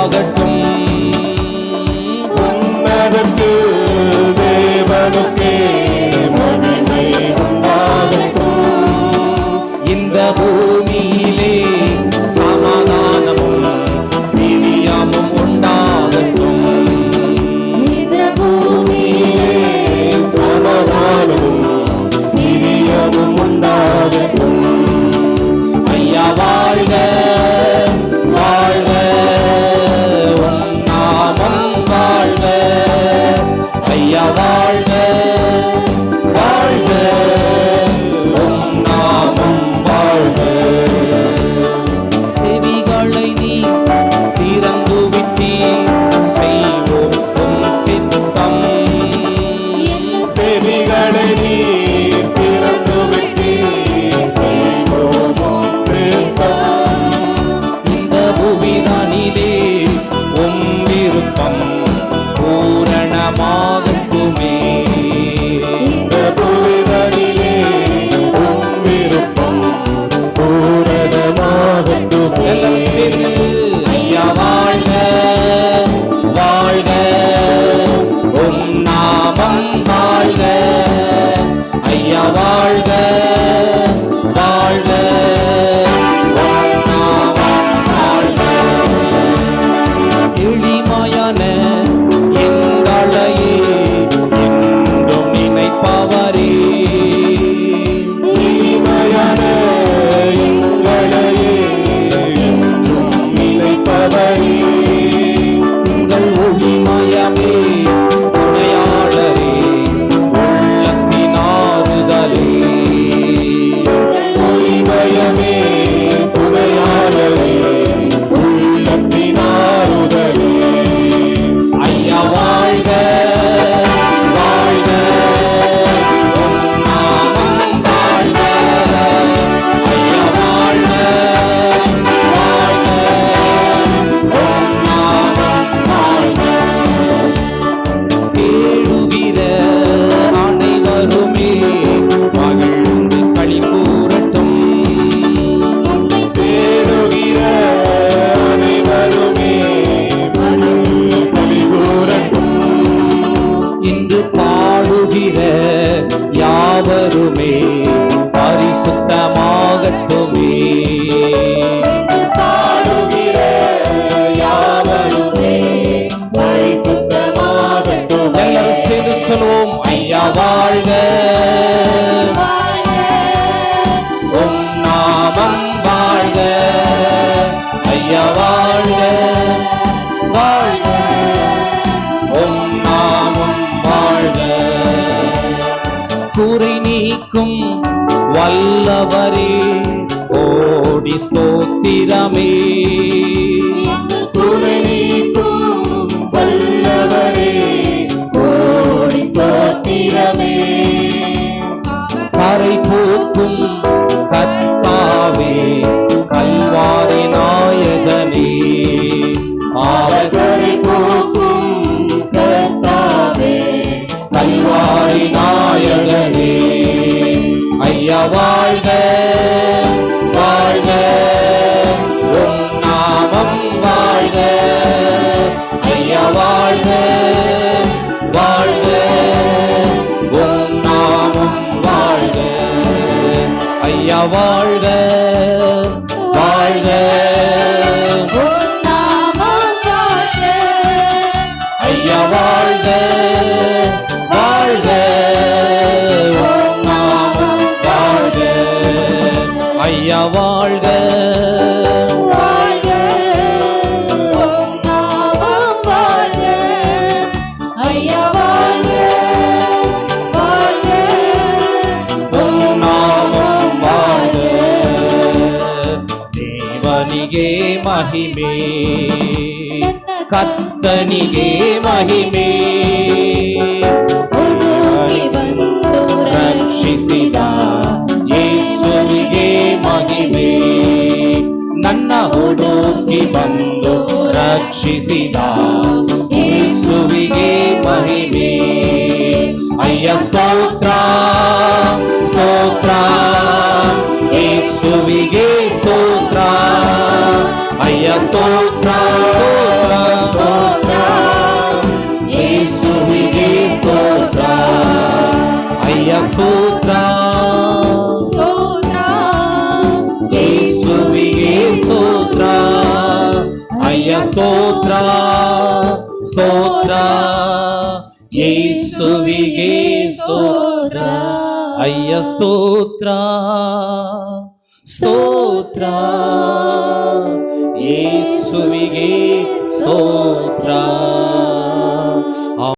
all the. Moda por. இன்று பாடுகிற யாவருமே பரிசுத்தமாகட்டுமே. நல்லவரே கோடி ஸ்தோத்திரமே. வாழ்க வாழ்க. உம் நாமம் வாழ்க. ஐயா வாழ்க வாழ்க. உம் நாமம் வாழ்க. ஐயா வாழ்க. வாழ்க ಮಹಿಮೆ. ಕತ್ತನಿಗೆ ಮಹಿಮೆ. ಬಂದು ರಕ್ಷಿಸಿದ ಯೇಸುವಿಗೆ ಮಹಿಮೆ. ನನ್ನ ಹುಡುಕಿ ಬಂದು ರಕ್ಷಿಸಿದ ಯೇಸುವಿಗೆ ಮಹಿಮೆ. ಅಯ್ಯ ಸ್ತೋತ್ರ ಸ್ತೋತ್ರ. ಯೇಸುವಿಗೆ ಅಯ್ಯ ಸ್ತೋತ್ರ ಸ್ತೋತ್ರ ಯೇಸುವಿಗೆ ಸ್ತೋತ್ರ ಅಯ್ಯ ಸ್ತೋತ್ರ ಸ್ತೋತ್ರ ಯೇಸುವಿಗೆ ಸ್ತೋತ್ರ ಅಯ್ಯ ಸ್ತೋತ್ರ ಸ್ತೋತ್ರ ಯೇಸುವಿಗೆ ಸ್ತೋತ್ರ ಅಯ್ಯ ಸ್ತೋತ್ರ ಸ್ತೋತ್ರ ಯೇಸುವಿಗೆ ಸ್ತೋತ್ರ